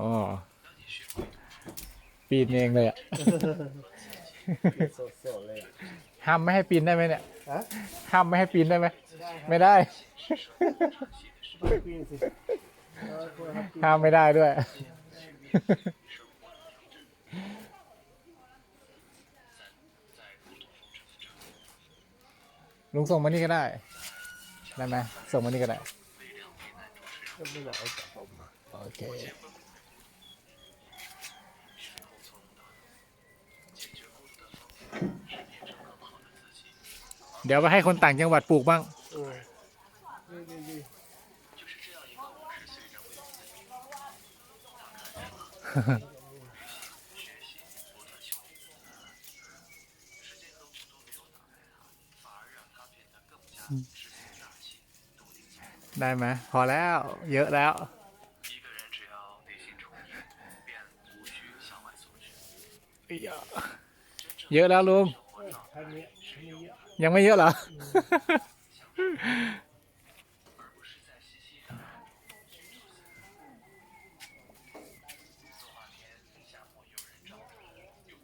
อ๋อปีนเองเลยอะ สดสดเลยอะห้ามไม่ให้ปีนได้ไหมเนี่ย ฮะห้ามไม่ให้ปีนได้ไหมไม่ได้ครับไม่ได้ไม่ปีนสิเออควรครับปีนห้ามไม่ได้ด้วย ลุงส่งมานี่ก็ได้ ได้ไหมส่งมานี่ก็ได้ ก็ไม่อยากเอาจับผมโอเค เดี๋ยวไปให้คนต่างจังหวัดปลูกบ้าง ได้ไหมพอแล้ว เยอะแล้วเยอะแล้วลุง ยทางนี้ทางนี้เยอะ ยังไม่เยอะเหรอ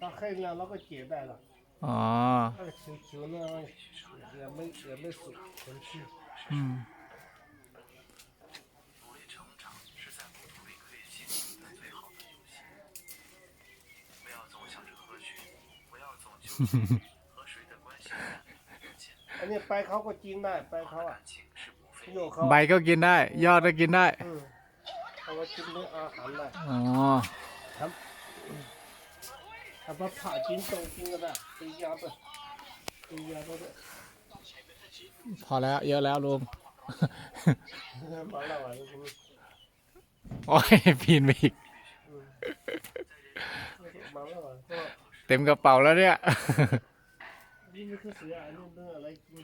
ถ้าแค่นี้เราก็เก็บได้หรอก อ๋อ ถ้าชิวๆเนี่ยยังไม่ยังไม่สุกเต็มที่ อืม 努力成长是在不努力可以进行的最好的游戏。不要总想着合群，不要总纠结于和谁的关系好而且 อันนี้ไปเขาก็กินได้ไปเขาอะปยเขาใบก็กินได้ ยอดก็กินได้ อืมเขาก็กินเนื้ออาหารได้อ๋อทำทำาผ่ากินตรงกินก็ได้ตียาไปตียาไปด้วยพอแล้วเยอะแล้วลุง มาโอ้ยปีนไปอีกเต็มกระเป๋าแล้วเนี่ย นี่ไม่คือเสืออันนี้เรื่องอะไรกิน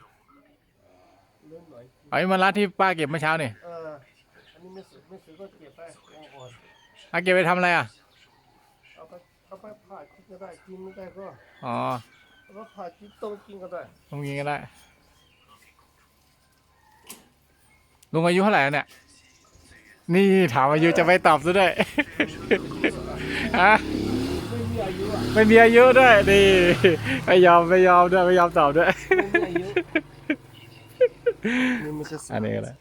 เรื่องหน่อยกินเอาไอ้มาลัดที่ป้าเก็บเมื่อเช้านี่เอออันนี้ไม่สือไม่สือก็เก็บไปอ่อนเอาเก็บไปทำอะไรอะๆเอาไปเอาไปผ่ากินก็ได้กินไม่ได้ก็อ๋อเอาไปผ่ากินต้มกินก็ได้ลุงกินก็ได้ ลุงอายุเท่าไหร่แล้วเนี่ย นี่ถามอายุจะไม่ตอบซะด้วย ฮะไม่มี อายุอะไม่มีอายุด้วยนี่ไม่ยอมไม่ยอมด้วยไม่ยอมตอบด้วยไม่มีอายุนี่ไม่ใช่เสือันนี้ก็ได้